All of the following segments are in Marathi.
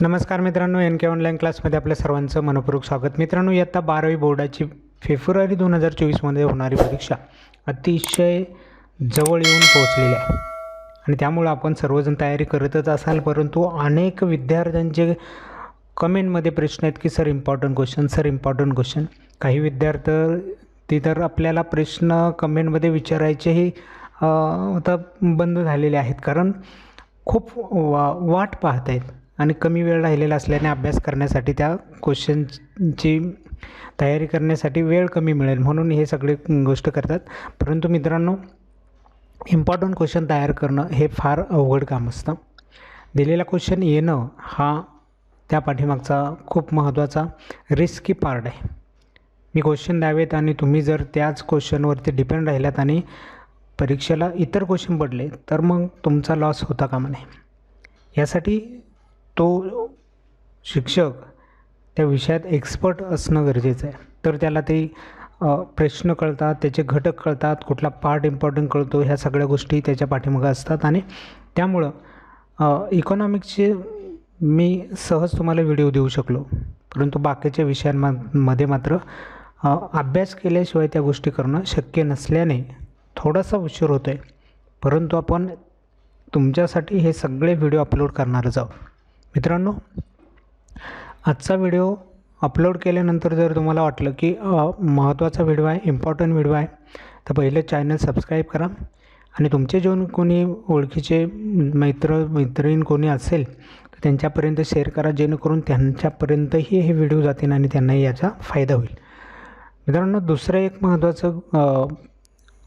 नमस्कार मित्रांनो एन के ऑनलाईन क्लासमध्ये आपल्या सर्वांचं मनपूर्वक स्वागत. मित्रांनो इयत्ता बारावी बोर्डाची फेब्रुवारी दोन हजार चोवीसमध्ये होणारी परीक्षा अतिशय जवळ येऊन पोहोचलेली आहे. आणि त्यामुळं आपण सर्वजण तयारी करतच असाल परंतु अनेक विद्यार्थ्यांचे कमेंटमध्ये प्रश्न आहेत की sir important question sir important question काही विद्यार्थी तर आपल्याला प्रश्न कमेंटमध्ये विचारायचेही आता बंद झालेले आहेत. कारण खूप वा वाट पाहत आहेत. आणि कमी वेळ राहिलेला असल्याने अभ्यास करण्यासाठी त्या क्वेश्चनची तयारी करण्यासाठी वेळ कमी मिळेल. म्हणून हे सगळे गोष्ट करतात. परंतु मित्रांनो इम्पॉर्टंट क्वेश्चन तयार करणं हे फार अवघड काम असतं. दिलेला क्वेश्चन येणं हा त्या पाठीमागचा खूप महत्त्वाचा रिस्की पार्ट आहे. मी क्वेश्चन द्यावेत आणि तुम्ही जर त्याच क्वेश्चनवरती डिपेंड राहिलात आणि परीक्षेला इतर क्वेश्चन पडले तर मग तुमचा लॉस होता कामा नये. यासाठी तो शिक्षक त्या विषयात एक्सपर्ट असणं गरजेचं आहे. तर त्याला ते प्रश्न कळतात त्याचे घटक कळतात कुठला पार्ट इम्पॉर्टंट कळतो ह्या सगळ्या गोष्टी त्याच्या पाठीमागं असतात आणि त्यामुळं इकॉनॉमिक्सचे मी सहज तुम्हाला व्हिडिओ देऊ शकलो. परंतु बाकीच्या विषयांमध्ये मात्र अभ्यास केल्याशिवाय त्या गोष्टी करणं शक्य नसल्याने थोडासा उशीर होतो आहे परंतु आपण तुमच्यासाठी हे सगळे व्हिडिओ अपलोड करणारच आहोत. मित्रांनो आजचा व्हिडिओ अपलोड केल्यानंतर जर तुम्हाला वाटलं की महत्त्वाचा व्हिडिओ आहे इम्पॉर्टंट व्हिडिओ आहे तर पहिलं चॅनल सबस्क्राईब करा. आणि तुमचे जे कोणी ओळखीचे मित्र मैत्रीण कोणी असेल तर त्यांच्यापर्यंत शेअर करा जेणेकरून त्यांच्यापर्यंतही हे व्हिडिओ जातील आणि त्यांनाही याचा फायदा होईल. मित्रांनो दुसरं एक महत्त्वाचं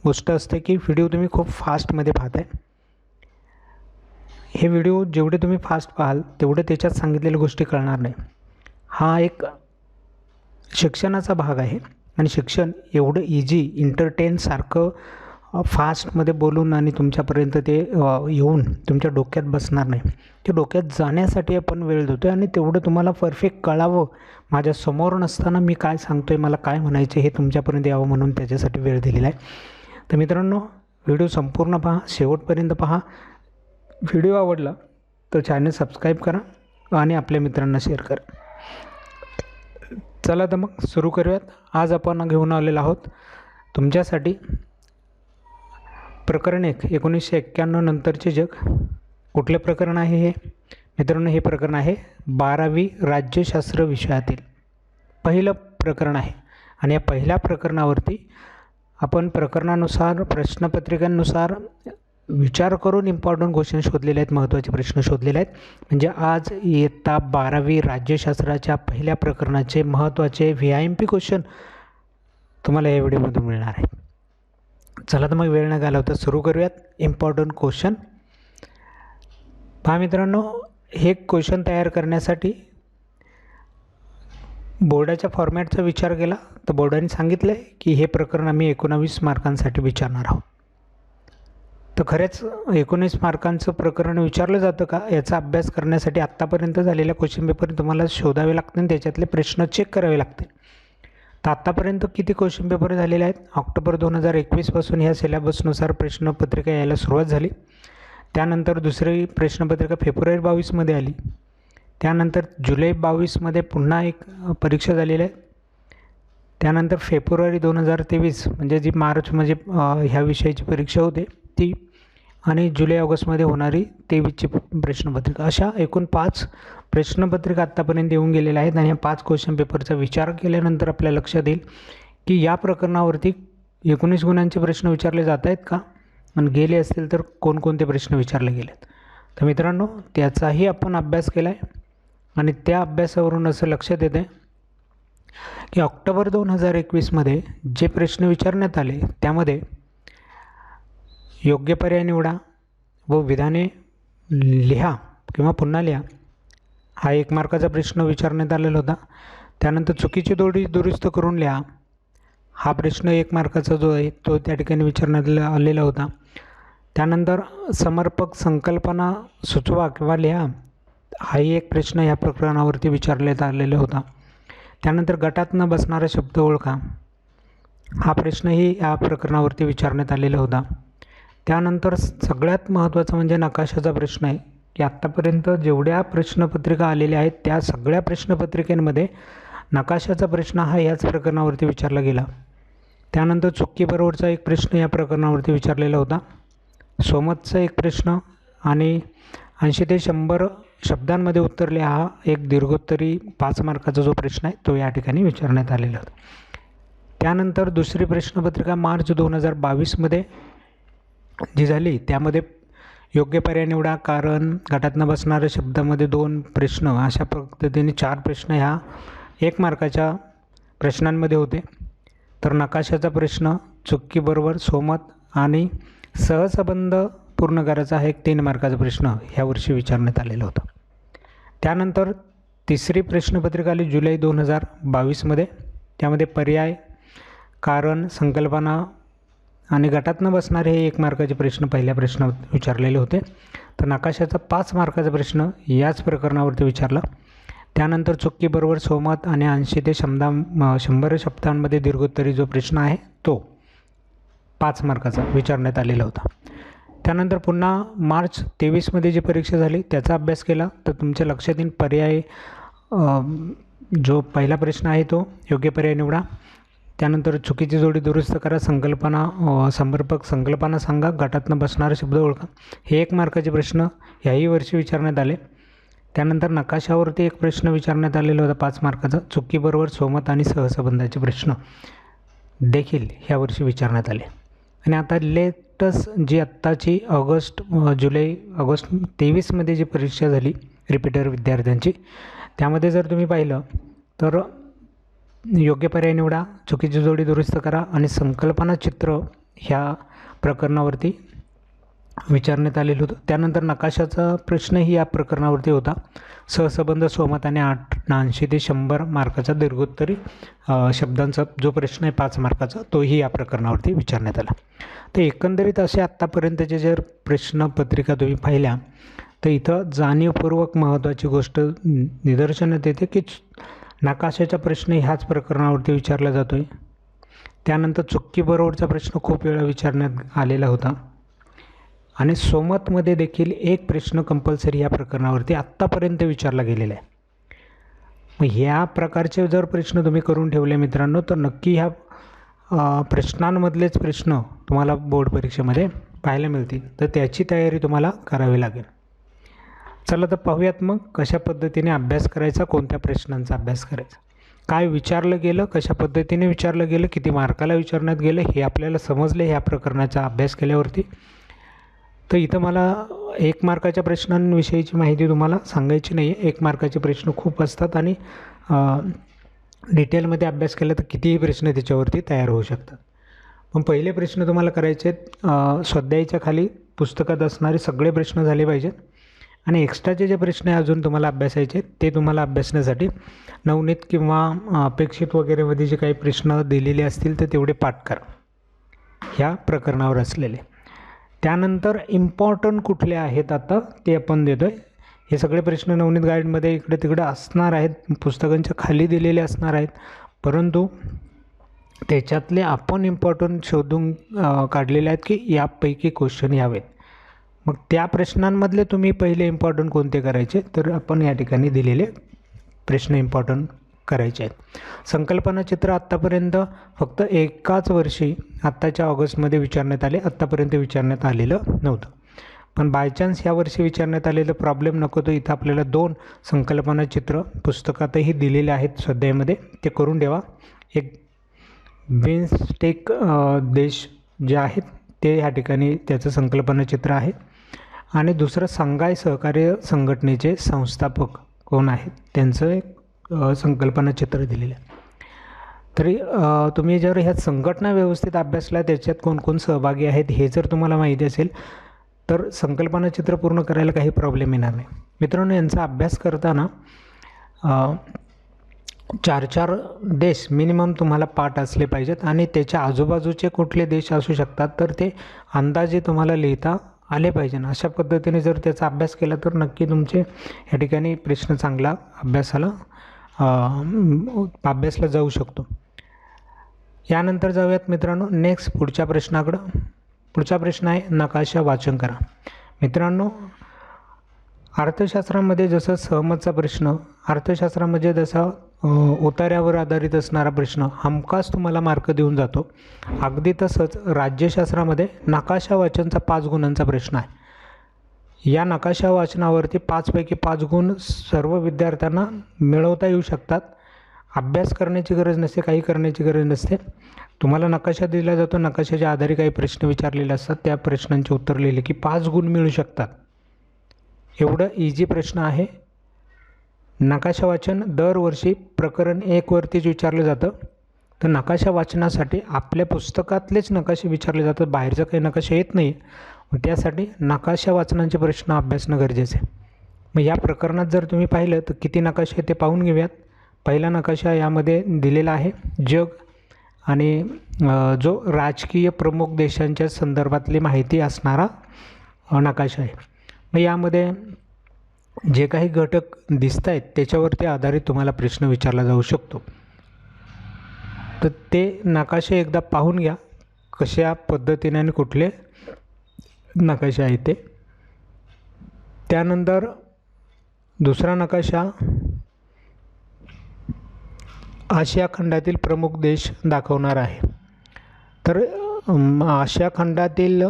गोष्ट असते की व्हिडिओ तुम्ही खूप फास्टमध्ये पाहताय. हे व्हिडिओ जेवढे तुम्ही फास्ट पाहाल तेवढे त्याच्यात सांगितलेल्या गोष्टी कळणार नाही. हा एक शिक्षणाचा भाग आहे आणि शिक्षण एवढं इझी इंटरटेनसारखं फास्टमध्ये बोलून आणि तुमच्यापर्यंत ते येऊन तुमच्या डोक्यात बसणार नाही. ते डोक्यात जाण्यासाठी आपण वेळ देतो आहे आणि तेवढं तुम्हाला परफेक्ट कळावं. माझ्यासमोर नसताना मी काय सांगतो आहे मला काय म्हणायचं हे तुमच्यापर्यंत यावं म्हणून त्याच्यासाठी वेळ दिलेला आहे. तर मित्रांनो व्हिडिओ संपूर्ण पहा शेवटपर्यंत पहा. व्हिडिओ आवडला तर चॅनल सबस्क्राईब करा आणि आपल्या मित्रांना शेअर करा. चला तर मग सुरू करूयात. आज आपण घेऊन आलेलो आहोत तुमच्यासाठी प्रकरण एक. एकोणीसशे एक्क्याण्णव नंतरचे जग. कुठले प्रकरण आहे हे? मित्रांनो हे प्रकरण आहे बारावी राज्यशास्त्र विषयातील. पहिलं प्रकरण आहे. आणि या पहिल्या प्रकरणावरती आपण प्रकरणानुसार प्रश्नपत्रिकांनुसार विचार करून इम्पॉर्टंट क्वेश्चन शोधलेले आहेत महत्त्वाचे प्रश्न शोधलेले आहेत. म्हणजे आज इयत्ता बारावी राज्यशास्त्राच्या पहिल्या प्रकरणाचे महत्त्वाचे V I M P question तुम्हाला या व्हिडिओमधून मिळणार आहे. चला तर मग वेळ न घालवता सुरू करूयात. इम्पॉर्टंट क्वेश्चन पहा मित्रांनो हे क्वेश्चन तयार करण्यासाठी बोर्डाच्या फॉर्मॅटचा विचार केला. तर बोर्डाने सांगितलं आहे की हे प्रकरण आम्ही एकोणावीस मार्कांसाठी विचारणार आहोत. तर खरंच एकोणीस मार्कांचं प्रकरण विचारलं जातं का? याचा अभ्यास करण्यासाठी आत्तापर्यंत झालेल्या क्वेश्चन पेपर तुम्हाला शोधावे लागतील आणि त्याच्यातले प्रश्न चेक करावे लागतील. तर आत्तापर्यंत किती क्वेश्चन पेपर झालेले आहेत? ऑक्टोबर दोन हजार एकवीसपासून ह्या सिलेबसनुसार प्रश्नपत्रिका यायला सुरुवात झाली. त्यानंतर दुसरी प्रश्नपत्रिका फेब्रुवारी बावीसमध्ये आली. त्यानंतर जुलै बावीसमध्ये पुन्हा एक परीक्षा झालेली आहे त्यानंतर फेब्रुवारी दोन हजार तेवीस म्हणजे जी मार्च म्हणजे ह्या विषयाची परीक्षा होते. ती आणि जुलै ऑगस्टमध्ये होणारी तेवीसची प्रश्नपत्रिका. अशा एकूण पाच प्रश्नपत्रिका आत्तापर्यंत येऊन गेलेल्या आहेत आणि या पाच क्वेश्चन पेपरचा विचार केल्यानंतर आपल्या लक्षात येईल की या प्रकरणावरती एकोणीस गुणांचे प्रश्न विचारले जात आहेत का? आणि गेले असतील तर कोणकोणते प्रश्न विचारले गेलेत? तर मित्रांनो त्याचाही आपण अभ्यास केला आहे आणि त्या अभ्यासावरून असं लक्षात येते की ऑक्टोबर दोन हजार एकवीसमध्ये जे प्रश्न विचारण्यात आले त्यामध्ये योग्य पर्याय निवडा व विधाने लिहा किंवा पुन्हा लिहा. हा एक मार्काचा प्रश्न विचारण्यात आलेला होता. त्यानंतर चुकीची दोडी दुरुस्त करून लिहा. हा प्रश्न एक मार्काचा जो आहे तो त्या ठिकाणी विचारण्यात आलेला होता. त्यानंतर समर्पक संकल्पना सुचवा किंवा लिहा. हाही एक प्रश्न या प्रकरणावरती विचारण्यात आलेला होता. त्यानंतर गटात न बसणारा शब्द ओळखा. हा प्रश्नही या प्रकरणावरती विचारण्यात आलेला होता. त्यानंतर सगळ्यात महत्त्वाचं म्हणजे नकाशाचा प्रश्न आहे. की आत्तापर्यंत जेवढ्या प्रश्नपत्रिका आलेल्या आहेत त्या सगळ्या प्रश्नपत्रिकेमध्ये नकाशाचा प्रश्न हा याच प्रकरणावरती विचारला गेला. त्यानंतर चुक्कीबरोबरचा एक प्रश्न या प्रकरणावरती विचारलेला होता. सोमतचा एक प्रश्न आणि ऐंशी ते शंभर शब्दांमध्ये उत्तरले हा एक दीर्घोत्तरी पाच मार्काचा जो प्रश्न आहे तो या ठिकाणी विचारण्यात आलेला होता. त्यानंतर दुसरी प्रश्नपत्रिका मार्च दोन हजार बावीसमध्ये जी झाली त्यामध्ये योग्य पर्याय निवडा कारण गटातनं बसणाऱ्या शब्दामध्ये दोन प्रश्न अशा पद्धतीने चार प्रश्न ह्या एक मार्काच्या प्रश्नांमध्ये होते. तर नकाशाचा प्रश्न चुक्कीबरोबर सोमत आणि सहसंबंध पूर्ण करायचा हा एक तीन मार्काचा प्रश्न ह्या वर्षी विचारण्यात आलेला होता. त्यानंतर तिसरी प्रश्नपत्रिका आली जुलै दोन हजार बावीसमध्ये त्यामध्ये पर्याय कारण संकल्पना आणि गटातनं बसणारे हे एक मार्काचे प्रश्न पहिल्या प्रश्नात विचारलेले होते. तर नकाशाचा पाच मार्काचा प्रश्न याच प्रकरणावरती विचारला. त्यानंतर चुक्कीबरोबर सोमत आणि ऐंशी ते शब्दा शंभर शब्दांमध्ये दीर्घोत्तरी जो प्रश्न आहे तो पाच मार्काचा विचारण्यात आलेला होता. त्यानंतर पुन्हा मार्च तेवीसमध्ये जी परीक्षा झाली त्याचा अभ्यास केला. तर तुमच्या लक्षात येईल पर्याय जो पहिला प्रश्न आहे तो योग्य पर्याय निवडा. त्यानंतर चुकीची जोडी दुरुस्त करा संकल्पना समर्पक संकल्पना सांगा गटातनं बसणारा शब्द ओळखा. हे एक मार्काचे प्रश्न ह्याही वर्षी विचारण्यात आले. त्यानंतर नकाशावरती एक प्रश्न विचारण्यात आलेला होता पाच मार्काचा. चुकीबरोबर सोमत आणि सहसंबंधाचे प्रश्न देखील ह्या वर्षी विचारण्यात आले. आणि आता लेटस्ट जी आत्ताची ऑगस्ट जुलै ऑगस्ट तेवीसमध्ये जी परीक्षा झाली रिपीटर विद्यार्थ्यांची त्यामध्ये जर तुम्ही पाहिलं तर योग्य पर्याय निवडा चुकीची जोडी दुरुस्त करा आणि संकल्पना चित्र ह्या प्रकरणावरती विचारण्यात आलेलं होतं. त्यानंतर नकाशाचा प्रश्नही या प्रकरणावरती होता. सहसंबंध सोमत आणि आठ ऐंशी ते शंभर मार्काचा दीर्घोत्तरी शब्दांचा जो प्रश्न आहे पाच मार्काचा तोही या प्रकरणावरती विचारण्यात आला. तर एकंदरीत असे आत्तापर्यंतचे जर प्रश्नपत्रिका तुम्ही पाहिल्या तर इथं जाणीवपूर्वक महत्त्वाची गोष्ट निदर्शनात येते की नकाशाचा प्रश्न ह्याच प्रकरणावरती विचारला जातो आहे त्यानंतर चुक्कीबरोबरचा प्रश्न खूप वेळा विचारण्यात आलेला होता. आणि सोमतमध्ये देखील एक प्रश्न कंपल्सरी या प्रकरणावरती आत्तापर्यंत विचारला गेलेला आहे. मग ह्या प्रकारचे जर प्रश्न तुम्ही करून ठेवले मित्रांनो तर नक्की ह्या प्रश्नांमधलेच प्रश्न तुम्हाला बोर्ड परीक्षेमध्ये पाहायला मिळतील. तर त्याची तयारी तुम्हाला करावी लागेल. चला तर पाहूयात मग कशा पद्धतीने अभ्यास करायचा कोणत्या प्रश्नांचा अभ्यास करायचा. काय विचारलं गेलं कशा पद्धतीने विचारलं गेलं किती मार्काला विचारण्यात गेलं हे आपल्याला समजले ह्या प्रकरणाचा अभ्यास केल्यावरती. तर इथं मला एक मार्काच्या प्रश्नांविषयीची माहिती तुम्हाला सांगायची नाही आहे एक मार्काचे प्रश्न खूप असतात आणि डिटेलमध्ये अभ्यास केला तर कितीही प्रश्न त्याच्यावरती तयार होऊ शकतात. पण पहिले प्रश्न तुम्हाला करायचे आहेत अ, स्वाध्यायीच्या खाली पुस्तकात असणारे सगळे प्रश्न झाले पाहिजेत. आणि एक्स्ट्राचे जे प्रश्न आहे अजून तुम्हाला अभ्यासायचे ते तुम्हाला अभ्यासण्यासाठी नवनीत किंवा अपेक्षित वगैरेमध्ये जे काही प्रश्न दिलेले असतील तर तेवढे पाठ करा. ह्या प्रकरणावर असलेले. त्यानंतर इम्पॉर्टंट कुठले आहेत आता ते आपण देतो आहे हे सगळे प्रश्न नवनीत गाईडमध्ये इकडे तिकडे असणार आहेत पुस्तकांच्या खाली दिलेले असणार आहेत. परंतु त्याच्यातले आपण इम्पॉर्टंट शोधून काढलेले आहेत की यापैकी क्वेश्चन यावेत. मग त्या प्रश्नांमधले तुम्ही पहिले इम्पॉर्टंट कोणते करायचे? तर आपण या ठिकाणी दिलेले प्रश्न इम्पॉर्टंट करायचे आहेत. संकल्पना चित्र आत्तापर्यंत फक्त एकाच वर्षी आत्ताच्या ऑगस्टमध्ये विचारण्यात आले. आत्तापर्यंत विचारण्यात आलेलं नव्हतं. पण बाय चान्स या वर्षी विचारण्यात आलेलं प्रॉब्लेम नको तर इथं आपल्याला दोन संकल्पना चित्र पुस्तकातही दिलेले आहेत स्वाध्यायामध्ये. ते करून ठेवा. एक बिन्स्टेक देश जे आहेत ते ह्या ठिकाणी त्याचं संकल्पना चित्र आहे. आणि दुसरं संघाय सहकार्य संघटनेचे संस्थापक कोण आहेत त्यांचं एक संकल्पना चित्र दिलेलं आहे. तरी तुम्ही जर ह्या संघटना व्यवस्थित अभ्यासला त्याच्यात कोण कोण सहभागी आहेत हे जर तुम्हाला माहिती असेल तर संकल्पना चित्र पूर्ण करायला काही प्रॉब्लेम येणार नाही. मित्रांनो यांचा अभ्यास करताना चार चार देश मिनिमम तुम्हाला पाठ असले पाहिजेत आणि त्याच्या आजूबाजूचे कुठले देश असू शकतात तर ते अंदाजे तुम्हाला लिहिता आले पाहिजे. अशा पद्धतीने जर त्याचा अभ्यास केला तर नक्की तुमचे या ठिकाणी प्रश्न चांगला अभ्यासाला अभ्यासला जाऊ शकतो. यानंतर जाऊयात मित्रांनो नेक्स्ट पुढच्या प्रश्नाकडं. पुढचा प्रश्न आहे नकाशा वाचन करा. मित्रांनो अर्थशास्त्रामध्ये जसं सहमतचा प्रश्न अर्थशास्त्रामध्ये जसा अ, उतार्यावर आधारित असणारा प्रश्न हमखास तुम्हाला मार्क देऊन जातो. अगदी तसंच राज्यशास्त्रामध्ये नकाशा वाचनचा पाच गुणांचा प्रश्न आहे. या नकाशा वाचनावरती पाचपैकी पाच गुण सर्व विद्यार्थ्यांना मिळवता येऊ शकतात. अभ्यास करण्याची गरज नसते काही करण्याची गरज नसते. तुम्हाला नकाशा दिला जातो नकाशाच्या आधारे काही प्रश्न विचारलेले असतात. त्या प्रश्नांचे उत्तर लिहिले की पाच गुण मिळू शकतात. एवढं इझी प्रश्न आहे. नकाशा वाचन दरवर्षी प्रकरण एकवरतीच विचारलं जातं. तर नकाशा वाचनासाठी आपल्या पुस्तकातलेच नकाशे विचारले जातात. बाहेरचं काही नकाशा येत नाही त्यासाठी नकाशा वाचनाचे प्रश्न अभ्यासणं गरजेचं आहे. मग या प्रकरणात जर तुम्ही पाहिलं तर किती नकाशे आहेत ते पाहून घेऊयात. पहिला नकाशा यामध्ये दिलेला आहे जग. आणि जो राजकीय प्रमुख देशांच्या संदर्भातली माहिती असणारा नकाशा आहे. मग यामध्ये जे काही घटक दिसत आहेत त्याच्यावरती आधारित तुम्हाला प्रश्न विचारला जाऊ शकतो. तर ते नकाशे एकदा पाहून घ्या कशा पद्धतीने आणि कुठले नकाशे आहेत ते. त्यानंतर दुसरा नकाशा आशिया खंडातील प्रमुख देश दाखवणार आहे. तर आशिया खंडातील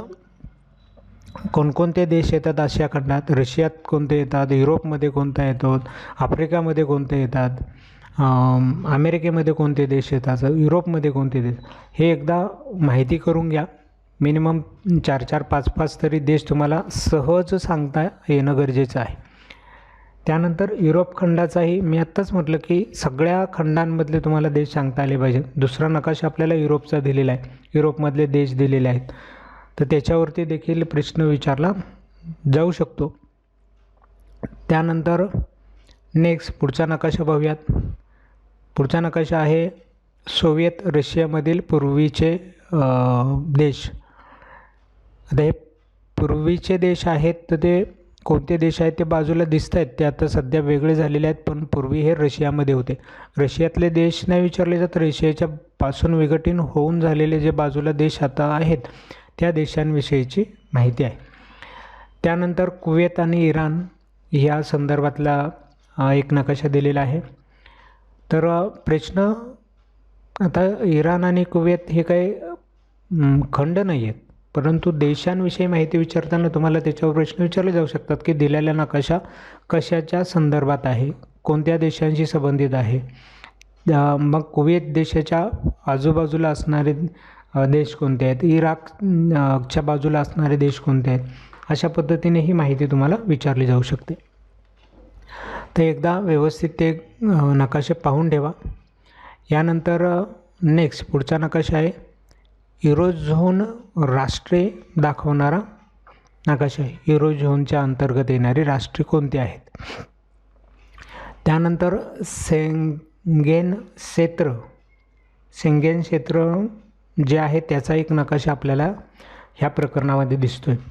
कोणकोणते देश येतात आशिया खंडात रशियात कोणते येतात? युरोपमध्ये कोणता येतात आफ्रिकामध्ये कोणते येतात? अमेरिकेमध्ये कोणते देश येतात? युरोपमध्ये कोणते देश? हे एकदा माहिती करून घ्या. मिनिमम चार चार पाच पाच तरी देश तुम्हाला सहज सांगता येणं गरजेचं आहे. त्यानंतर युरोप खंडाचाही मी आत्ताच म्हटलं की सगळ्या खंडांमधले तुम्हाला देश सांगता आले पाहिजे दुसरा नकाशा आपल्याला युरोपचा दिलेला आहे. युरोपमधले देश दिलेले आहेत. तर त्याच्यावरती देखील प्रश्न विचारला जाऊ शकतो. त्यानंतर नेक्स्ट पुढचा नकाशा पाहूयात पुढचा नकाशा आहे सोव्हिएत रशियामधील पूर्वीचे देश. आता हे पूर्वीचे देश आहेत तर ते कोणते देश आहेत ते बाजूला दिसत आहेत. ते आता सध्या वेगळे झालेले आहेत पण पूर्वी हे रशियामध्ये होते. रशियातले देश नाही विचारले जात रशियाच्या पासून विघटन होऊन झालेले जे बाजूला देश आता आहेत त्या देशांविषयीची माहिती आहे. त्यानंतर कुवेत आणि इराण ह्या संदर्भातला एक नकाशा दिलेला आहे. तर प्रश्न आता इराण आणि कुवेत हे काही खंड नाही आहेत. परंतु देशांविषयी माहिती विचारताना तुम्हाला त्याच्यावर प्रश्न विचारले जाऊ शकतात की दिलेला नकाशा कशाच्या संदर्भात आहे कोणत्या देशांशी संबंधित आहे. मग कुवेत देशाच्या आजूबाजूला असणारे देश कोणते आहेत? इराकच्या बाजूला असणारे देश कोणते आहेत? अशा पद्धतीने ही माहिती तुम्हाला विचारली जाऊ शकते. तर एकदा व्यवस्थित ते नकाशे पाहून ठेवा. यानंतर नेक्स्ट पुढचा नकाशा आहे. युरोझोन राष्ट्रे दाखवणारा नकाशा आहे. युरोझोनच्या अंतर्गत येणारी राष्ट्रे कोणती आहेत? त्यानंतर सेंगेन क्षेत्र. सेंगेन क्षेत्र जे आहे त्याचा एक नकाशा आपल्याला ह्या प्रकरणामध्ये दिसतो आहे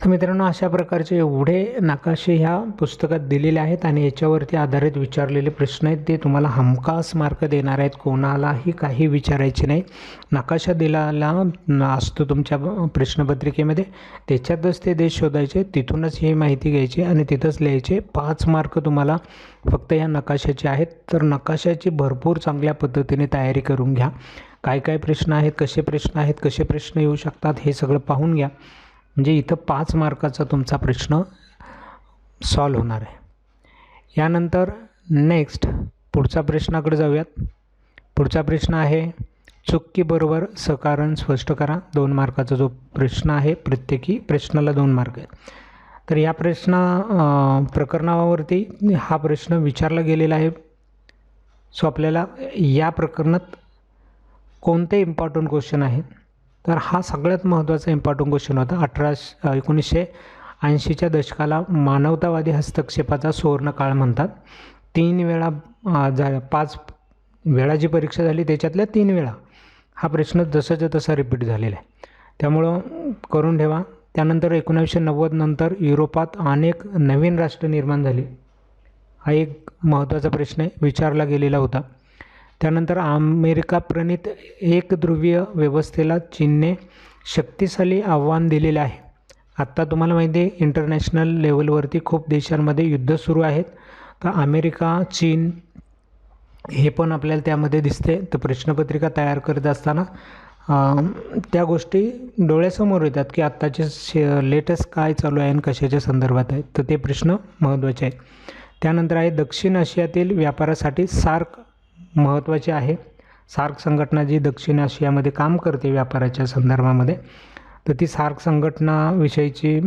तर मित्रांनो अशा प्रकारचे एवढे नकाशे ह्या पुस्तकात दिलेले आहेत आणि याच्यावरती आधारित विचारलेले प्रश्न आहेत. ते तुम्हाला हमखास मार्क देणार आहेत. कोणालाही काही विचारायचे नाही. नकाशा दिलेला असतो तुमच्या प्रश्नपत्रिकेमध्ये. त्याच्यातच ते देश शोधायचे तिथूनच ही माहिती घ्यायची आणि तिथंच लिहायचे. पाच मार्क तुम्हाला फक्त ह्या नकाशाचे आहेत. तर नकाशाची भरपूर चांगल्या पद्धतीने तयारी करून घ्या. काय काय प्रश्न आहेत कसे प्रश्न आहेत कसे प्रश्न येऊ शकतात हे सगळं पाहून घ्या. म्हणजे इथं पाच मार्काचा तुमचा प्रश्न सॉल्व होणार आहे. यानंतर नेक्स्ट पुढचा प्रश्नाकडे जाऊयात. पुढचा प्रश्न आहे चुकीबरोबर सकारण स्पष्ट करा. दोन मार्काचा जो प्रश्न आहे प्रत्येकी प्रश्नाला दोन मार्क आहेत. तर या प्रश्न प्रकरणावरती हा प्रश्न विचारला गेलेला आहे. सो आपल्याला या प्रकरणात कोणते इम्पॉर्टंट क्वेश्चन आहेत? तर हा सगळ्यात महत्त्वाचा इम्पॉर्टंट क्वेश्चन होता. अठराशे एकोणीसशे ऐंशीच्या दशकाला मानवतावादी हस्तक्षेपाचा सुवर्णकाळ म्हणतात. तीन वेळा झाल्या पाच वेळा जी परीक्षा झाली त्याच्यातल्या तीन वेळा हा प्रश्न जसाच्या तसा रिपीट झालेला आहे. त्यामुळं करून ठेवा. त्यानंतर एकोणावीसशे नव्वद नंतर युरोपात अनेक नवीन राष्ट्र निर्माण झाली. हा एक महत्त्वाचा प्रश्न विचारला गेलेला होता. त्यानंतर अमेरिका प्रणित एकध्रुवीय व्यवस्थेला चीनने शक्तिशाली आव्हान दिलेले आहे. आत्ता तुम्हाला माहिती आहे इंटरनॅशनल लेवलवरती खूप देशांमध्ये युद्ध सुरू आहेत. तर अमेरिका चीन हे पण आपल्याला त्यामध्ये दिसते. तर प्रश्नपत्रिका तयार करत असताना त्या गोष्टी डोळ्यासमोर येतात की आत्ताचे शे लेटेस्ट काय चालू आहे आणि कशाच्या संदर्भात आहे. तर ते प्रश्न महत्त्वाचे आहेत. त्यानंतर आहे दक्षिण आशियातील व्यापारासाठी सार्क महत्त्वाची आहे. सार्क संघटना जी दक्षिण आशियामध्ये काम करते व्यापाराच्या संदर्भामध्ये तर ती सार्क संघटनाविषयीची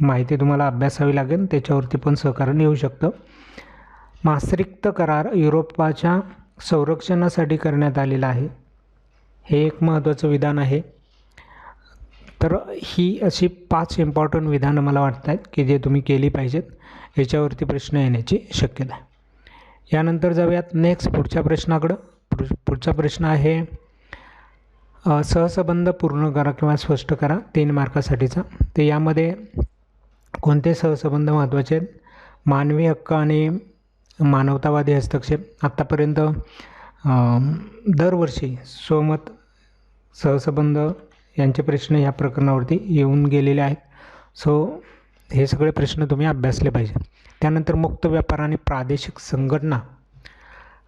माहिती तुम्हाला अभ्यासावी लागेल. त्याच्यावरती पण सहकार्य येऊ शकतं. मास्त्रिक्त करार युरोपाच्या संरक्षणासाठी करण्यात आलेला आहे. हे एक महत्त्वाचं विधान आहे. तर ही अशी पाच इम्पॉर्टंट विधानं मला वाटत आहेत की जे तुम्ही केली पाहिजेत. याच्यावरती प्रश्न येण्याची शक्यता आहे. यानंतर जाऊयात नेक्स्ट पुढच्या प्रश्नाकडं. पुढ- पुढचा प्रश्न आहे सहसंबंध पूर्ण करा किंवा स्पष्ट करा तीन मार्कासाठीचा. तर यामध्ये कोणते सहसंबंध महत्त्वाचे आहेत? मानवी हक्क आणि मानवतावादी हस्तक्षेप. आत्तापर्यंत दरवर्षी सोमत सहसंबंध यांचे प्रश्न या प्रकरणावरती येऊन गेलेले आहेत. सो हे सगळे प्रश्न तुम्ही अभ्यासले पाहिजे. त्यानंतर मुक्त व्यापार आणि प्रादेशिक संघटना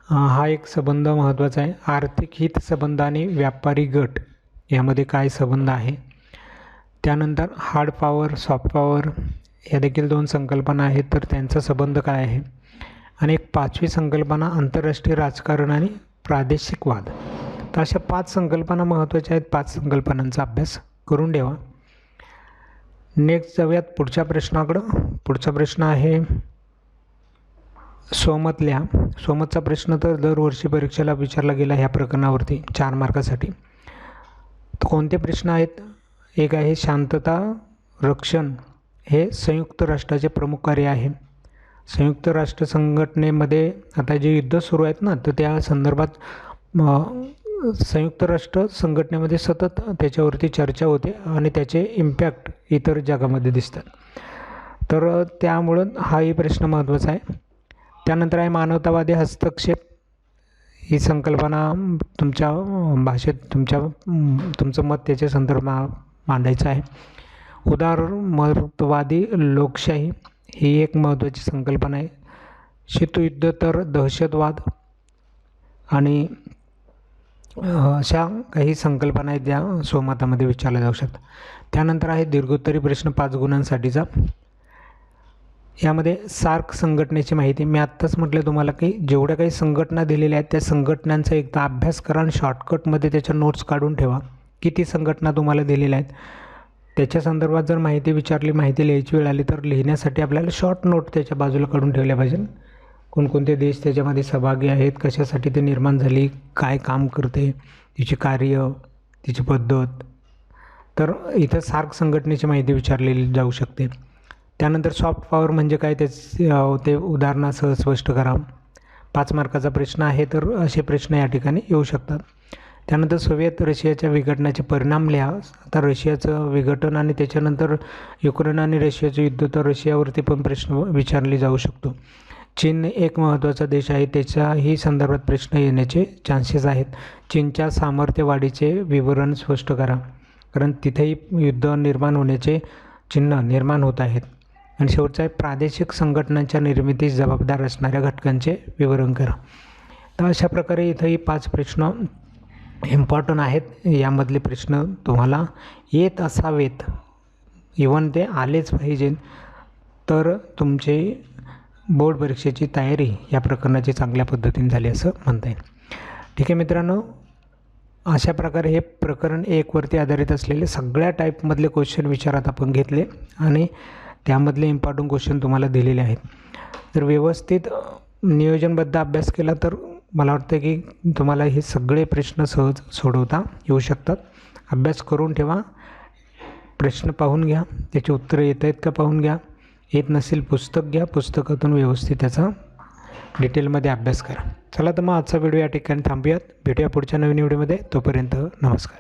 हा एक संबंध महत्त्वाचा आहे. आर्थिक हित संबंध आणि व्यापारी गट यामध्ये काय संबंध आहे? त्यानंतर हार्ड पॉवर सॉफ्ट पॉवर या देखील दोन संकल्पना आहेत तर त्यांचा संबंध काय आहे? आणि एक पाचवी संकल्पना आंतरराष्ट्रीय राजकारण आणि प्रादेशिक वाद. तर अशा पाच संकल्पना महत्त्वाच्या आहेत. पाच संकल्पनांचा अभ्यास करून ठेवा. नेक्स्ट जाऊयात पुढच्या प्रश्नाकडं. पुढचा प्रश्न आहे सोमत सोमतचा प्रश्न तर दरवर्षी परीक्षेला विचारला गेला ह्या प्रकरणावरती चार मार्कासाठी. कोणते प्रश्न आहेत? एक आहे शांतता रक्षण हे संयुक्त राष्ट्राचे प्रमुख कार्य आहे. संयुक्त राष्ट्र संघटनेमध्ये आता जे युद्ध सुरू आहेत ना तर त्या संदर्भात संयुक्त राष्ट्र संघटनेमध्ये सतत त्याच्यावरती चर्चा होते आणि त्याचे इम्पॅक्ट इतर जगामध्ये दिसतात. तर त्यामुळं हाही प्रश्न महत्त्वाचा आहे. त्यानंतर आहे मानवतावादी हस्तक्षेप. ही संकल्पना तुमच्या भाषेत तुमच्या तुमचं मत त्याच्या संदर्भात मांडायचं आहे. उदारमतवादी लोकशाही ही एक महत्त्वाची संकल्पना आहे. शीतयुद्ध तर दहशतवाद आणि अशा काही संकल्पना आहेत ज्या स्वमतामध्ये विचारल्या जाऊ शकतात. त्यानंतर आहे दीर्घोत्तरी प्रश्न पाच गुणांसाठीचा. यामध्ये सार्क संघटनेची माहिती. मी आत्ताच म्हटलं तुम्हाला की जेवढ्या काही संघटना दिलेल्या आहेत त्या संघटनांचा एकदा अभ्यास करा आणि शॉर्टकटमध्ये त्याच्या नोट्स काढून ठेवा. किती संघटना तुम्हाला दिलेल्या आहेत? त्याच्या संदर्भात जर माहिती विचारली माहिती लिहायची वेळ आली तर लिहिण्यासाठी आपल्याला शॉर्ट नोट त्याच्या बाजूला काढून ठेवल्या पाहिजे कोणकोणते देश त्याच्यामध्ये सहभागी आहेत कशासाठी ते निर्माण झाली काय काम करते तिचे कार्य तिची पद्धत. तर इथं सार्क संघटनेची माहिती विचारलेली जाऊ शकते. त्यानंतर सॉफ्ट पॉवर म्हणजे काय त्याच ते उदाहरणासह स्पष्ट करा. पाच मार्काचा प्रश्न आहे तर असे प्रश्न या ठिकाणी येऊ शकतात. त्यानंतर सोव्हिएत रशियाच्या विघटनाचे परिणाम लिहा. आता रशियाचं विघटन आणि त्याच्यानंतर युक्रेन आणि रशियाचं युद्ध तर रशियावरती पण प्रश्न विचारले जाऊ शकतो. चीन एक महत्त्वाचा देश आहे. त्याच्याही संदर्भात प्रश्न येण्याचे चान्सेस आहेत. चीनच्या सामर्थ्य वाढीचे विवरण स्पष्ट करा. कारण तिथेही युद्ध निर्माण होण्याचे चिन्ह निर्माण होत आहेत. आणि शेवटचा आहे प्रादेशिक संघटनांच्या निर्मितीस जबाबदार असणाऱ्या घटकांचे विवरण करा. तर अशा प्रकारे इथंही पाच प्रश्न इम्पॉर्टंट आहेत. यामधले प्रश्न तुम्हाला येत असावेत. इवन ते आलेच पाहिजे तर तुमचे बोर्ड परीक्षेची तयारी या प्रकरणाची चांगल्या पद्धतीने झाली असं म्हणता येईल. ठीक आहे मित्रांनो अशा प्रकारे हे प्रकरण एकवरती आधारित असलेले सगळ्या टाईपमधले क्वेश्चन विचारात आपण घेतले आणि त्यामधले इम्पॉर्टंट क्वेश्चन तुम्हाला दिलेले आहेत. जर व्यवस्थित नियोजनबद्ध अभ्यास केला तर मला वाटतं की तुम्हाला हे सगळे प्रश्न सहज सोडवता येऊ शकतात. अभ्यास करून ठेवा प्रश्न पाहून घ्या त्याची उत्तरं येत आहेत का पाहून घ्या येत नसेल पुस्तक घ्या पुस्तकातून व्यवस्थित त्याचा डिटेलमध्ये अभ्यास करा. चला तर मग आजचा व्हिडिओ या ठिकाणी थांबूयात. भेटूया पुढच्या नवीन व्हिडिओमध्ये. तोपर्यंत नमस्कार.